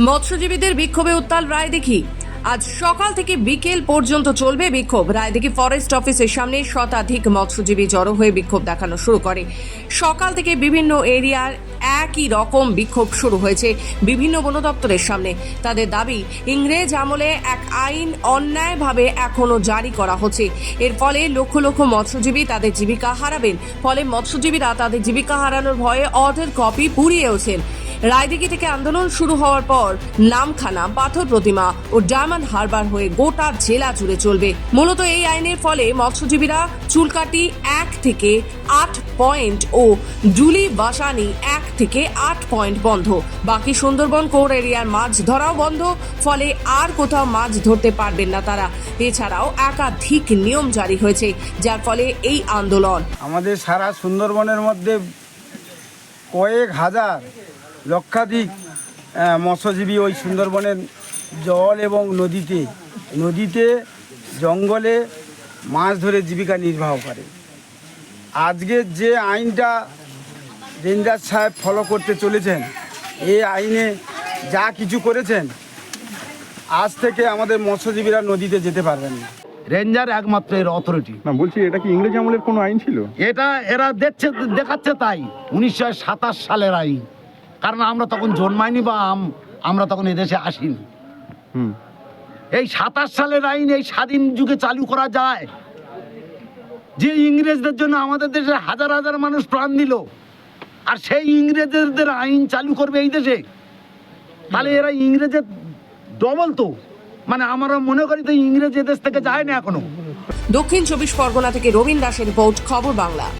মৎস্যজীবীদের বিক্ষোভে উত্তাল রায় দেখি আজ সকাল থেকে বিকেল পর্যন্ত চলবে বিক্ষোভ। রায়দিঘি ফরেস্ট অফিসের সামনে শতাধিক মৎস্যজীবী জড়ো হয়ে বিক্ষোভ দেখানো শুরু করে। সকাল থেকে বিভিন্ন এরিয়ার একই রকম বিক্ষোভ শুরু হয়েছে বিভিন্ন বন দপ্তরের সামনে। তাদের দাবি, ইংরেজ আমলে এক আইন অন্যায়ভাবে এখনও জারি করা হচ্ছে। এর ফলে লক্ষ লক্ষ মৎস্যজীবী তাদের জীবিকা হারাবেন। ফলে মৎস্যজীবীরা তাদের জীবিকা হারানোর ভয়ে অর্ধের কপি পুড়িয়েওছেন। রায়দিঘি থেকে আন্দোলন শুরু হওয়ার পর নামখানা, পাথর প্রতিমা ও ডায়মন্ড হারবার হয়ে গোটা জেলা জুড়ে চলবে। মূলত এই আইনের ফলে মৎস্যজীবীরা চুলকাটি এক থেকে আট পয়েন্ট ও জুলি বাসানি এক থেকে আট পয়েন্ট বন্ধ। বাকি সুন্দরবন কোর এরিয়ার মাছ ধরাও বন্ধ, ফলে আর কোথাও মাছ ধরতে পারবেন না তারা। এছাড়াও একাধিক নিয়ম জারি হয়েছে, যার ফলে এই আন্দোলন আমাদের সারা সুন্দরবনের মধ্যে কয়েক হাজার লক্ষাধিক মৎস্যজীবী ওই সুন্দরবনের জল এবং নদীতে নদীতে, জঙ্গলে মাছ ধরে জীবিকা নির্বাহ করে। আজকে যে আইনটা রেঞ্জার সাহেব ফলো করতে চলেছেন এই আইনে যা কিছু করেছেন, আজ থেকে আমাদের মৎস্যজীবীরা নদীতে যেতে পারবেন না। রেঞ্জার একমাত্র এর অথরিটি না বলছি এটা কি ইংরেজ আমলের কোনো আইন ছিল? এটা এরা দেখছে দেখাচ্ছে তাই উনিশশো সাতাশ সালের আইন। কারণ আমরা তখন জন্মাইনি বা আম- আমরা তখন এদেশে আসিনি। হুম। এই সাতাশ সালের আইন এই স্বাধীন যুগে চালু করা যায়। যে ইংরেজদের জন্য আমাদের দেশে হাজার হাজার মানুষ প্রাণ দিল আর সেই ইংরেজদের আইন চালু করবে এই দেশে। তাহলে এরা ইংরেজের ডবল তো। মানে আমরা মনে করি তো ইংরেজ এদেশ থেকে যায় না এখনও। দক্ষিণ চব্বিশ পরগনা থেকে রবীন দাসের রিপোর্ট, খবর বাংলা।